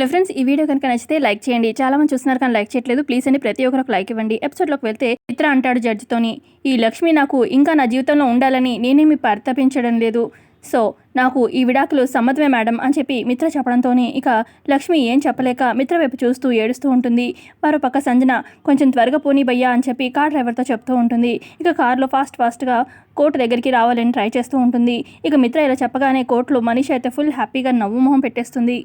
Hello friends ఈ video కనుక నచ్చితే లైక్ చేయండి. చాలా మంది చూస్తున్నారు కానీ లైక్ చేయట్లేదు. ప్లీజ్ అండి ప్రతి ఒక్కరికి లైక్ ఇవ్వండి. ఎపిసోడ్లోకి వెళ్తే మిత్ర అంటాడు జడ్జితోని ఈ లక్ష్మి నాకు ఇంకా నా జీవితంలో ఉండాలని నేనేమి పరితపించడం లేదు. సో నాకు ఈ విడాకులు సమ్మతమే మేడం అని చెప్పి మిత్ర చెప్పడంతో ఇక లక్ష్మి ఏం చెప్పలేక మిత్ర వైపు చూస్తూ ఏడుస్తూ ఉంటుంది. మరో పక్క సంజన కొంచెం త్వరగా పోనీ భయ్యా అని చెప్పి కార్ డ్రైవర్తో చెప్తూ ఉంటుంది. ఇక కారులో ఫాస్ట్ ఫాస్ట్గా కోర్టు దగ్గరికి రావాలని ట్రై చేస్తూ ఉంటుంది. ఇక మిత్ర ఇలా చెప్పగానే కోర్టులో మనిషి అయితే ఫుల్ హ్యాపీగా నవ్వు మొహం పెట్టేస్తుంది.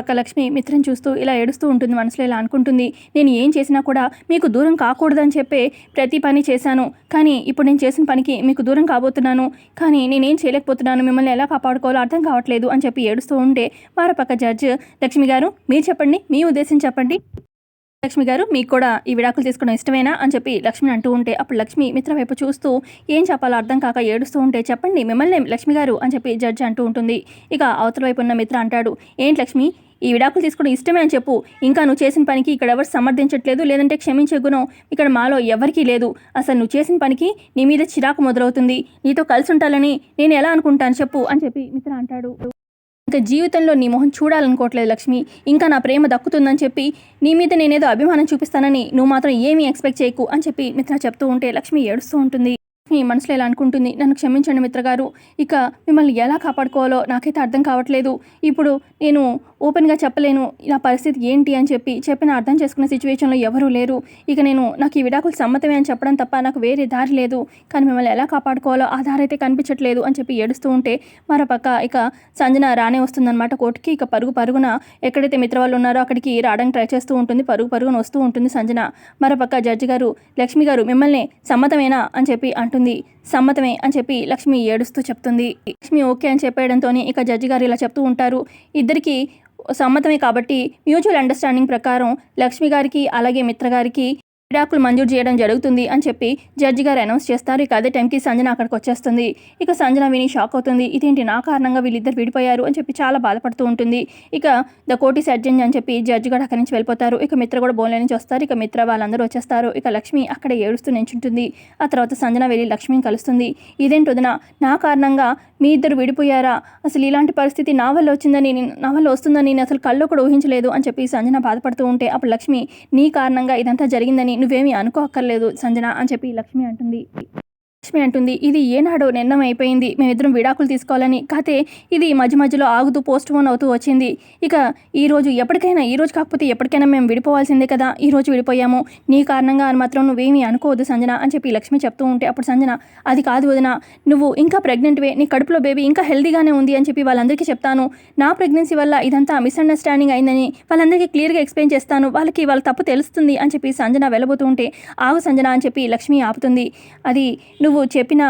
పక్క లక్ష్మి మిత్రం చూస్తూ ఇలా ఏడుస్తూ ఉంటుంది మనసులో ఇలా అనుకుంటుంది నేను ఏం చేసినా కూడా మీకు దూరం కాకూడదని చెప్పే ప్రతి పని చేశాను. కానీ ఇప్పుడు నేను చేసిన పనికి మీకు దూరం కాబోతున్నాను. కానీ నేనేం చేయలేకపోతున్నాను మిమ్మల్ని ఎలా కాపాడుకోవాలో అర్థం కావట్లేదు అని చెప్పి ఏడుస్తూ ఉంటే వారి పక్క జడ్జ్ లక్ష్మి గారు మీరు చెప్పండి మీ ఉద్దేశం చెప్పండి. లక్ష్మి గారు మీకు కూడా ఈ విడాకులు తీసుకోవడం ఇష్టమేనా అని చెప్పి లక్ష్మి అంటూ ఉంటే అప్పుడు లక్ష్మి మిత్ర వైపు చూస్తూ ఏం చెప్పాలో అర్థం కాక ఏడుస్తూ ఉంటే చెప్పండి మిమ్మల్ని లక్ష్మి గారు అని చెప్పి జడ్జి అంటూ ఉంటుంది. ఇక అవతల వైపు ఉన్న మిత్ర అంటాడు ఏంటి లక్ష్మి ఈ విడాకులు తీసుకోవడం ఇష్టమే అని చెప్పు. ఇంకా నువ్వు చేసిన పనికి ఇక్కడ ఎవరు సమర్థించట్లేదు లేదంటే క్షమించే గుణం ఇక్కడ మాలో ఎవరికీ లేదు. అసలు నువ్వు చేసిన పనికి నీ మీద చిరాకు మొదలవుతుంది. నీతో కలిసి ఉండాలని నేను ఎలా అనుకుంటాను చెప్పు అని చెప్పి మిత్ర అంటాడు. ఇంకా జీవితంలో నీ మొహం చూడాలనుకోవట్లేదు లక్ష్మి. ఇంకా నా ప్రేమ దక్కుతుందని చెప్పి నీ మీద నేనేదో అభిమానం చూపిస్తానని నువ్వు మాత్రం ఏమీ ఎక్స్పెక్ట్ చేయకు అని చెప్పి మిత్ర చెప్తూ ఉంటే లక్ష్మి ఏడుస్తూ ఉంటుంది. మీ మనసులో ఇలా అనుకుంటుంది నన్ను క్షమించండి మిత్రగారు. ఇక మిమ్మల్ని ఎలా కాపాడుకోవాలో నాకైతే అర్థం కావట్లేదు. ఇప్పుడు నేను ఓపెన్గా చెప్పలేను నా పరిస్థితి ఏంటి అని చెప్పి చెప్పిన అర్థం చేసుకునే సిచ్యువేషన్లో ఎవరూ లేరు. ఇక నేను నాకు ఈ విడాకులు సమ్మతమే అని చెప్పడం తప్ప నాకు వేరే దారి లేదు. కానీ మిమ్మల్ని ఎలా కాపాడుకోవాలో ఆ దారి అయితే కనిపించట్లేదు అని చెప్పి ఏడుస్తూ ఉంటే మరోపక్క ఇక సంజన రానే వస్తుందన్నమాట కోర్టుకి. ఇక పరుగు పరుగున ఎక్కడైతే మిత్రవాళ్ళు ఉన్నారో అక్కడికి రావడానికి ట్రై చేస్తూ ఉంటుంది. పరుగు పరుగున వస్తూ ఉంటుంది సంజన. మరోపక్క జడ్జి గారు లక్ష్మి గారు మిమ్మల్ని సమ్మతమేనా అని చెప్పి అంటుంది. సమ్మతమే అని చెప్పి లక్ష్మి ఏడుస్తూ చెప్తుంది. లక్ష్మి ఓకే అని చెప్పేయడంతో ఇక జడ్జి గారు ఇలా చెప్తూ ఉంటారు. ఇద్దరికి సమ్మతమే కాబట్టి మ్యూచువల్ అండర్స్టాండింగ్ ప్రకారం లక్ష్మి గారికి అలాగే మిత్ర గారికి విడాకులు మంజూరు చేయడం జరుగుతుంది అని చెప్పి జడ్జి గారు అనౌన్స్ చేస్తారు. ఇక అదే టైంకి సంజన అక్కడికి వచ్చేస్తుంది. ఇక సంజన విని షాక్ అవుతుంది. ఇదేంటి నా కారణంగా వీళ్ళిద్దరు విడిపోయారు అని చెప్పి చాలా బాధపడుతూ ఉంటుంది. ఇక ద కోటి సర్జన్ అని చెప్పి జడ్జి గారు అక్కడి నుంచి వెళ్ళిపోతారు. ఇక మిత్ర కూడా బోన్లో నుంచి వస్తారు. ఇక మిత్ర వాళ్ళందరూ వచ్చేస్తారు. ఇక లక్ష్మి అక్కడ ఏడుస్తూ నించుంటుంది. ఆ తర్వాత సంజన వెళ్ళి లక్ష్మిని కలుస్తుంది. ఇదేంటి వదిన నా కారణంగా మీ ఇద్దరు విడిపోయారా? అసలు ఇలాంటి పరిస్థితి నా వల్ల వచ్చిందని నేను- నా వల్ల వస్తుందని నేను అసలు కళ్ళు కూడా ఊహించలేదు అని చెప్పి సంజన బాధపడుతూ ఉంటే అప్పుడు లక్ష్మి నీ కారణంగా ఇదంతా జరిగిందని నువ్వేమీ అనుకోక్కర్లేదు సంజన అని చెప్పి లక్ష్మి అంటుంది. లక్ష్మి అంటుంది ఇది ఏనాడో నిర్ణయం అయిపోయింది. మేమిద్దరం విడాకులు తీసుకోవాలని కాతే ఇది మధ్య మధ్యలో ఆగుతూ పోస్ట్ పోన్ అవుతూ వచ్చింది. ఇక ఈరోజు ఎప్పటికైనా ఈ రోజు కాకపోతే ఎప్పటికైనా మేము విడిపోవాల్సిందే కదా. ఈరోజు విడిపోయాము. నీ కారణంగా అని మాత్రం నువ్వేమీ అనుకోవద్దు సంజన అని చెప్పి లక్ష్మి చెప్తూ ఉంటే అప్పుడు సంజన అది కాదు వదిన. నువ్వు ఇంకా ప్రెగ్నెంట్వే. నీ కడుపులో బేబీ ఇంకా హెల్దీగానే ఉంది అని చెప్పి వాళ్ళందరికీ చెప్తాను. నా ప్రెగ్నెన్సీ వల్ల ఇదంతా మిస్అండర్స్టాండింగ్ అయిందని వాళ్ళందరికీ క్లియర్గా ఎక్స్ప్లెయిన్ చేస్తాను. వాళ్ళకి వాళ్ళ తప్పు తెలుస్తుంది అని చెప్పి సంజన వెళ్ళబోతూ ఉంటే ఆగు సంజన అని చెప్పి లక్ష్మి ఆపుతుంది. అది నువ్వు చెప్పిన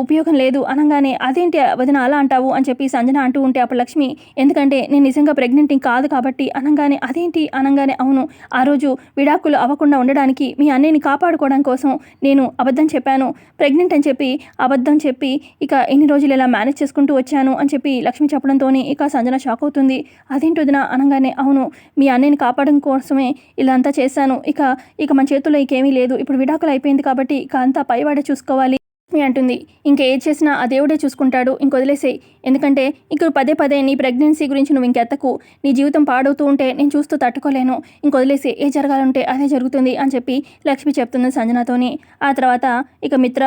ఉపయోగం లేదు అనగానే అదేంటి వదిన అలా అంటావు? అని చెప్పి సంజన అంటూ ఉంటే అప్పుడు లక్ష్మి ఎందుకంటే నేను నిజంగా ప్రెగ్నెంట్ కాదు కాబట్టి అనగానే అదేంటి అనగానే? అవును ఆ రోజు విడాకులు అవ్వకుండా ఉండడానికి మీ అన్నయ్యని కాపాడుకోవడం కోసం నేను అబద్ధం చెప్పాను. ప్రెగ్నెంట్ అని చెప్పి అబద్ధం చెప్పి ఇక ఎన్ని రోజులు ఇలా మేనేజ్ చేసుకుంటూ వచ్చాను? అని చెప్పి లక్ష్మి చెప్పడంతో ఇక సంజన షాక్ అవుతుంది. అదేంటి వదిన అనగానే? అవును మీ అన్నయ్యని కాపాడడం కోసమే ఇలా అంతా చేశాను. ఇక ఇక మన చేతుల్లో ఇంకేమీ లేదు. ఇప్పుడు విడాకులు అయిపోయింది కాబట్టి ఇక అంతా పైవాడే చూసుకోవాలి. లక్ష్మి అంటుంది. ఇంక ఏది చేసినా ఆ దేవుడే చూసుకుంటాడు. ఇంక వదిలేసేయి. ఎందుకంటే ఇక్కడ పదే పదే నీ ప్రెగ్నెన్సీ గురించి నువ్వు ఇంకెత్తకు నీ జీవితం పాడవుతూ ఉంటే నేను చూస్తూ తట్టుకోలేను. ఇంక వదిలేసి ఏ జరగాలంటే అదే జరుగుతుంది అని చెప్పి లక్ష్మి చెప్తుంది సంజనతోని. ఆ తర్వాత ఇక మిత్ర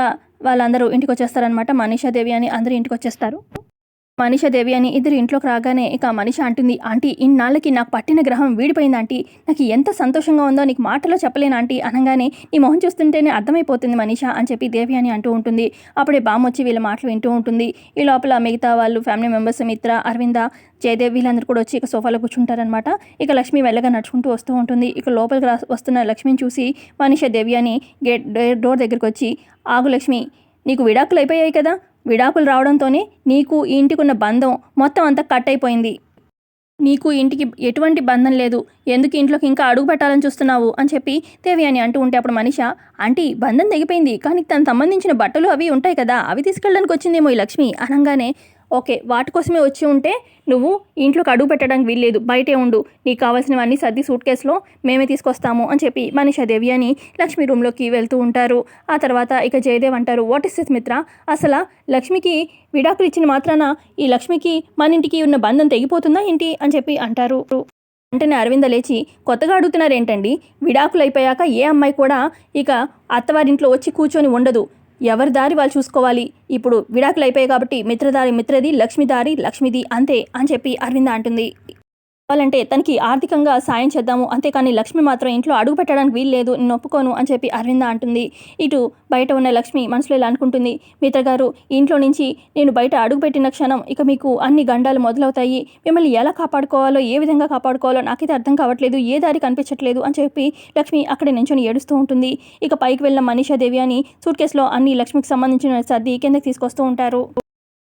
వాళ్ళందరూ ఇంటికి వచ్చేస్తారనమాట మనీషాదేవి అని అందరూ ఇంటికి వచ్చేస్తారు దేవి అని ఇద్దరు ఇంట్లోకి రాగానే ఇక మనిష అంటుంది ఆంటీ ఇన్నాళ్ళకి నాకు పట్టిన గ్రహం వీడిపోయింది ఆంటీ. నాకు ఎంత సంతోషంగా ఉందో నీకు మాటలో చెప్పలేను ఆంటీ. అనగానే నీ మొహం చూస్తుంటేనే అర్థమైపోతుంది మనీష అని చెప్పి దేవి అని అంటూ ఉంటుంది. అప్పుడే బామ్మ వచ్చి వీళ్ళ మాటలు వింటూ ఉంటుంది. ఈ లోపల మిగతా వాళ్ళు ఫ్యామిలీ మెంబర్స్ మిత్ర అరవింద జయదేవ్ వీళ్ళందరూ కూడా వచ్చి ఇక సోఫాలో కూర్చుంటారనమాట ఇక లక్ష్మి వెళ్ళగా నడుచుకుంటూ వస్తూ ఉంటుంది. ఇక లోపలికి రా వస్తున్న లక్ష్మిని చూసి మనీష దేవి అని గేట్ డోర్ దగ్గరికి వచ్చి ఆగు లక్ష్మి నీకు విడాకులు అయిపోయాయి కదా. విడాకులు రావడంతోనే నీకు ఈ ఇంటికి ఉన్న బంధం మొత్తం అంతా కట్ అయిపోయింది. నీకు ఇంటికి ఎటువంటి బంధం లేదు. ఎందుకు ఇంట్లోకి ఇంకా అడుగు పెట్టాలని చూస్తున్నావు? అని చెప్పి దేవి అని అంటూ ఉంటే అప్పుడు మనిష ఆంటీ బంధం తెగిపోయింది. కానీ తనకు సంబంధించిన బట్టలు అవి ఉంటాయి కదా. అవి తీసుకెళ్ళడానికి వచ్చిందేమో ఈ లక్ష్మి. అనగానే ఓకే వాటి కోసమే వచ్చి ఉంటే నువ్వు ఇంట్లోకి అడుగు పెట్టడానికి వీల్లేదు. బయటే ఉండు. నీకు కావాల్సినవన్నీ సర్ది సూట్ కేసులో మేమే తీసుకొస్తాము అని చెప్పి మనిషా దేవి అని లక్ష్మి రూమ్లోకి వెళ్తూ ఉంటారు. ఆ తర్వాత ఇక జయదేవ్ అంటారు వాట్ ఇస్ దిస్ మిత్ర? అసలు లక్ష్మికి విడాకులు ఇచ్చిన మాత్రాన ఈ లక్ష్మికి మన ఇంటికి ఉన్న బంధం తెగిపోతుందా ఏంటి? అని చెప్పి అంటారు. వెంటనే అరవింద లేచి కొత్తగా అడుగుతున్నారేంటండి? విడాకులు అయిపోయాక ఏ అమ్మాయి కూడా ఇక అత్తవారింట్లో వచ్చి కూర్చొని ఉండదు. ఎవరి దారి వాళ్ళు చూసుకోవాలి? ఇప్పుడు విడాకులు అయిపోయాయి కాబట్టి మిత్రదారి మిత్రది లక్ష్మిదారి లక్ష్మిది అంతే అని చెప్పి అరవింద అంటుంది. కావాలంటే తనకి ఆర్థికంగా సాయం చేద్దాము. అంతేకాని లక్ష్మి మాత్రం ఇంట్లో అడుగు పెట్టడానికి వీలు లేదు నేను ఒప్పుకోను అని చెప్పి అరవింద అంటుంది. ఇటు బయట ఉన్న లక్ష్మి మనసులో ఇలా అనుకుంటుంది. మిత్ర గారు ఇంట్లో నుంచి నేను బయట అడుగు పెట్టిన క్షణం ఇక మీకు అన్ని గండాలు మొదలవుతాయి. మిమ్మల్ని ఎలా కాపాడుకోవాలో ఏ విధంగా కాపాడుకోవాలో నాకైతే అర్థం కావట్లేదు ఏ దారి కనిపించట్లేదు అని చెప్పి లక్ష్మి అక్కడే నించొని ఏడుస్తూ ఉంటుంది. ఇక పైకి వెళ్ళిన మనీషాదేవి అని సూట్ కేసులో అన్ని లక్ష్మికి సంబంధించిన సర్ది కిందకి తీసుకొస్తూ ఉంటారు.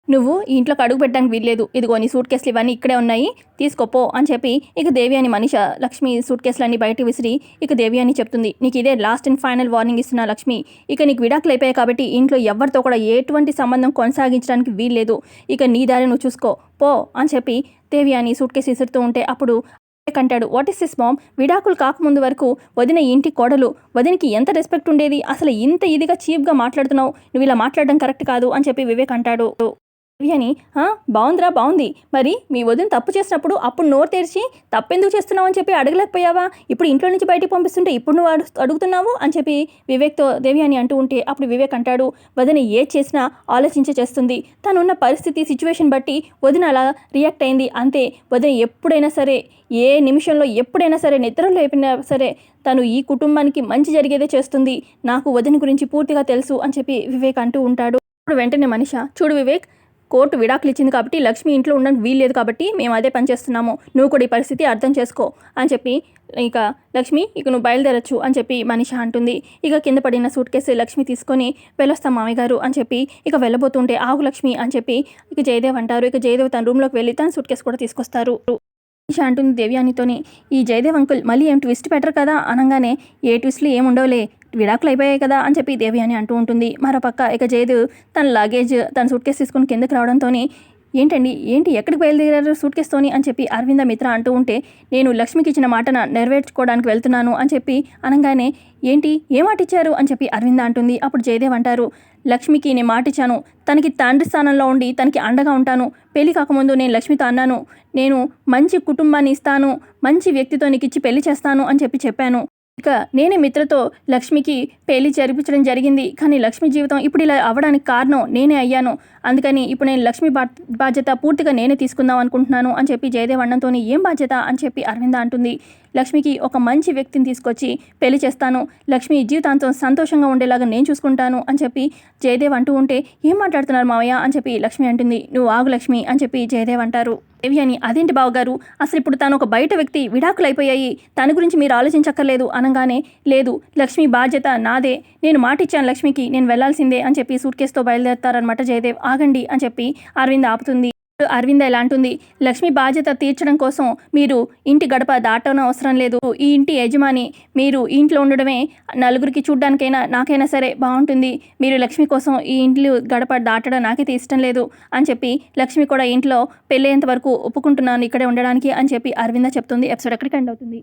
నువ్వు ఈ ఇంట్లోకి అడుగు పెట్టడానికి వీల్లేదు. ఇదిగో నీ సూట్ కేసులు ఇవన్నీ ఇక్కడే ఉన్నాయి. తీసుకోపో అని చెప్పి ఇక దేవి అని మనిష లక్ష్మి సూట్ కేసులన్నీ బయట విసిరి ఇక దేవి అని చెప్తుంది. నీకు ఇదే లాస్ట్ అండ్ ఫైనల్ వార్నింగ్ ఇస్తున్నా లక్ష్మి. ఇక నీకు విడాకులు అయిపోయాయి కాబట్టి ఇంట్లో ఎవరితో కూడా ఎటువంటి సంబంధం కొనసాగించడానికి వీల్లేదు. ఇక నీ దారి నువ్వు చూసుకో. పో అని చెప్పి దేవి అని సూట్ కేసు విసురుతూ ఉంటే అప్పుడు కంటాడు వాట్ ఇస్ దిస్ మామ్ విడాకులు కాకముందు వరకు వదిన ఇంటి కోడలు. వదినకి ఎంత రెస్పెక్ట్ ఉండేది? అసలు ఇంత ఇదిగా చీప్గా మాట్లాడుతున్నావు. నువ్వు ఇలా మాట్లాడడం కరెక్ట్ కాదు అని చెప్పి వివేక్ అంటాడు. అని బాగుందిరా బాగుంది మరి మీ వదిన తప్పు చేసినప్పుడు అప్పుడు నోరు తెరిచి తప్పెందుకు చేస్తున్నావు? అని చెప్పి అడగలేకపోయావా? ఇప్పుడు ఇంట్లో నుంచి బయటికి పంపిస్తుంటే ఇప్పుడు నువ్వు అడు అడుగుతున్నావు? అని చెప్పి వివేక్తో దేవి అని అంటూ ఉంటే అప్పుడు వివేక్ అంటాడు వదిన ఏ చేసినా ఆలోచించే చేస్తుంది. తనున్న పరిస్థితి సిచ్యువేషన్ బట్టి వదిన అలా రియాక్ట్ అయింది. అంతే వదిన ఎప్పుడైనా సరే ఏ నిమిషంలో ఎప్పుడైనా సరే నిద్రలో లేపినా సరే తను ఈ కుటుంబానికి మంచి జరిగేదే చేస్తుంది. నాకు వదిన గురించి పూర్తిగా తెలుసు అని చెప్పి వివేక్ అంటూ ఉంటాడు. ఇప్పుడు వెంటనే మనిష చూడు వివేక్ కోర్టు విడాకులు ఇచ్చింది కాబట్టి లక్ష్మి ఇంట్లో ఉండడానికి వీల్లేదు కాబట్టి మేము అదే పని చేస్తున్నాము. నువ్వు కూడా ఈ పరిస్థితి అర్థం చేసుకో అని చెప్పి ఇక లక్ష్మి ఇక నువ్వు బయలుదేరచ్చు అని చెప్పి మనిష అంటుంది. ఇక కింద పడిన సూట్ కేసు లక్ష్మి తీసుకొని వెళ్ళొస్తాం మామయ్య గారు అని చెప్పి ఇక వెళ్ళబోతుంటే ఆగు లక్ష్మి అని చెప్పి ఇక జయదేవ్ అంటారు. ఇక జయదేవ్ తన రూమ్లోకి వెళ్ళి తన సూట్ కేసు కూడా తీసుకొస్తారు. మనిషి అంటుంది దేవ్యానితోని ఈ జయదేవ్ అంకుల్ మళ్ళీ ఏం ట్విస్ట్ పెట్టరు కదా? అనగానే ఏ ట్విస్ట్లు ఏం విడాకులు అయిపోయాయి కదా అని చెప్పి దేవి అని అంటూ ఉంటుంది. మరోపక్క ఇక జయదు తన లగేజ్ తన సూట్ కేసు తీసుకుని కిందకి రావడంతో ఏంటండి ఏంటి ఎక్కడికి బయలుదేరారు సూట్ కేసుతోని అని చెప్పి అరవింద మిత్ర అంటూ ఉంటే నేను లక్ష్మికి ఇచ్చిన మాటన నెరవేర్చుకోవడానికి వెళ్తున్నాను అని చెప్పి అనగానే ఏంటి ఏ మాట ఇచ్చారు అని చెప్పి అరవింద అంటుంది. అప్పుడు జయదేవ్ అంటారు లక్ష్మికి నేను మాట ఇచ్చాను తనకి తండ్రి స్థానంలో ఉండి తనకి అండగా ఉంటాను పెళ్ళి కాకముందు నేను లక్ష్మితో అన్నాను నేను మంచి కుటుంబాన్ని ఇస్తాను మంచి వ్యక్తితో నీకు ఇచ్చి పెళ్ళి చేస్తాను అని చెప్పి చెప్పాను. ఇక నేనే మిత్రతో లక్ష్మికి పెళ్ళి జరిపించడం జరిగింది. కానీ లక్ష్మి జీవితం ఇప్పుడు ఇలా అవ్వడానికి కారణం నేనే అయ్యాను. అందుకని ఇప్పుడు నేను లక్ష్మి బాధ్యత పూర్తిగా నేనే తీసుకుందాం అనుకుంటున్నాను అని చెప్పి జయదేవ్ అన్నంతో ఏం బాధ్యత? అని చెప్పి అరవింద అంటుంది. లక్ష్మికి ఒక మంచి వ్యక్తిని తీసుకొచ్చి పెళ్ళి చేస్తాను. లక్ష్మి జీవితాంతం సంతోషంగా ఉండేలాగా నేను చూసుకుంటాను అని చెప్పి జయదేవ్ అంటూ ఉంటే ఏం మాట్లాడుతున్నారు మావయ్య? అని చెప్పి లక్ష్మి అంటుంది. నువ్వు ఆగు లక్ష్మి అని చెప్పి జయదేవ్ అంటారు. దేవి అని అదేంటి బావగారు? అసలు ఇప్పుడు తను ఒక బయట వ్యక్తి విడాకులు అయిపోయాయి తన గురించి మీరు ఆలోచించక్కర్లేదు అనగానే లేదు లక్ష్మి బాధ్యత నాదే. నేను మాట ఇచ్చాను లక్ష్మికి నేను వెళ్ళాల్సిందే అని చెప్పి సూట్ కేసుతో బయలుదేరతారనమాట జయదేవ్. ఆగండి అని చెప్పి అరవింద్ ఆపుతుంది. అరవింద ఎలా అంటుంది లక్ష్మి బాధ్యత తీర్చడం కోసం మీరు ఇంటి గడప దాటన అవసరం లేదు. ఈ ఇంటి యజమాని మీరు ఇంట్లో ఉండడమే నలుగురికి చూడ్డానికైనా నాకైనా సరే బాగుంటుంది. మీరు లక్ష్మి కోసం ఈ ఇంట్లో గడప దాటడం నాకైతే ఇష్టం లేదు అని చెప్పి లక్ష్మి కూడా ఇంట్లో పెళ్ళేంత వరకు ఒప్పుకుంటున్నాను ఇక్కడే ఉండడానికి అని చెప్పి అరవింద చెప్తుంది. ఎపిసోడ్ ఎక్కడికి ఎండ్ అవుతుంది?